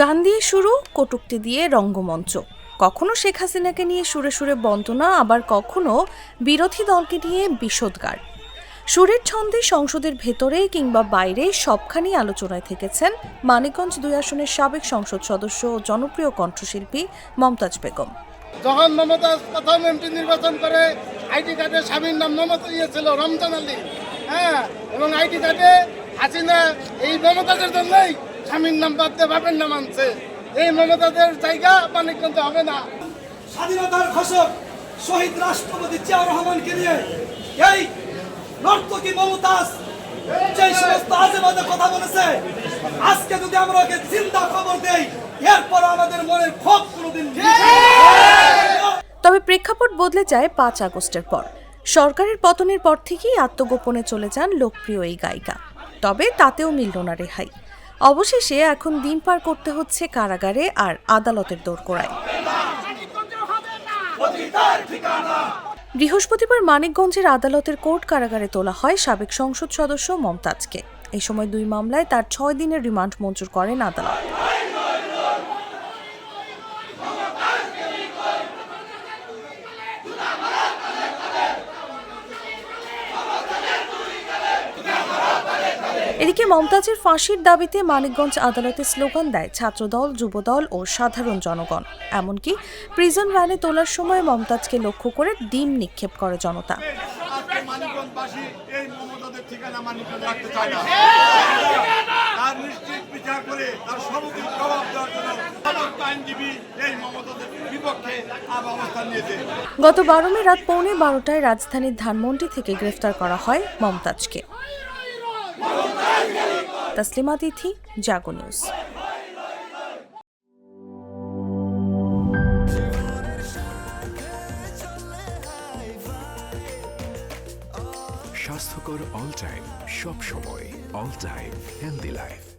গান দিয়ে শুরু, কটুক্তি দিয়ে রঙ্গমঞ্চ। কখনো শেখ হাসিনাকে নিয়ে সুরে সুরে বন্তনা আবার কখনো বিরোধী দলকে নিয়ে বিষোদ্গার। সুরের ছন্দে সংসদের ভেতরে কিংবা বাইরে সবখানি আলোচনায় থেকেছেন মানিকগঞ্জ দুই আসনের সাবেক সংসদ সদস্য ও জনপ্রিয় কণ্ঠশিল্পী মমতাজ বেগম। যখন মমতা প্রথম এমপি নির্বাচন করে, আইডি কার্ডে স্বামীর নাম মমতা ছিল রমজান আলী। হ্যাঁ এবং আইডি কার্ডে হাসিনা এই মমতাদের জন্যই স্বামীর নাম বাদ দিয়ে বাপের নাম আনছে। এই মমতাদের জায়গা মানিকগঞ্জ হবে না। স্বাধীনতার ঘোষক শহীদ রাষ্ট্রপতি জিয়াউর রহমানকে নিয়ে এই নর্তকী মমতাজ যে সমস্ত আজে বাজে কথা বলেছে আজকে যদি আমরা ওকে চিন্তা খবর দেই এরপর আমাদের মনের ক্ষোভ কোনোদিন তবে প্রেক্ষাপট বদলে যায় পাঁচ আগস্টের পর। সরকারের পতনের পর থেকেই আত্মগোপনে চলে যান লোকপ্রিয় এই গায়িকা। তবে তাতেও মিলল না রেহাই। অবশেষে এখন দিন পার করতে হচ্ছে কারাগারে আর আদালতের দোরগোড়ায়। বৃহস্পতিবার মানিকগঞ্জের আদালতের কোর্ট কারাগারে তোলা হয় সাবেক সংসদ সদস্য মমতাজকে। এই সময় দুই মামলায় তার ছয় দিনের রিমান্ড মঞ্জুর করেন আদালত। এদিকে মমতাজের ফাঁসির দাবিতে মানিকগঞ্জ আদালতে স্লোগান দেয় ছাত্রদল যুবদল ও সাধারণ জনগণ। এমনকি প্রিজন ভ্যানে তোলার সময় মমতাজকে লক্ষ্য করে ডিম নিক্ষেপ করে জনতা। গত বারো মে রাত পৌনে বারোটায় রাজধানীর ধানমন্ডি থেকে গ্রেফতার করা হয় মমতাজকে। তাসলিমা তিথি জাগো নিউজ। স্বাস্থ্যকর অল টাইম সব সময় অল টাইম হেলদি লাইফ।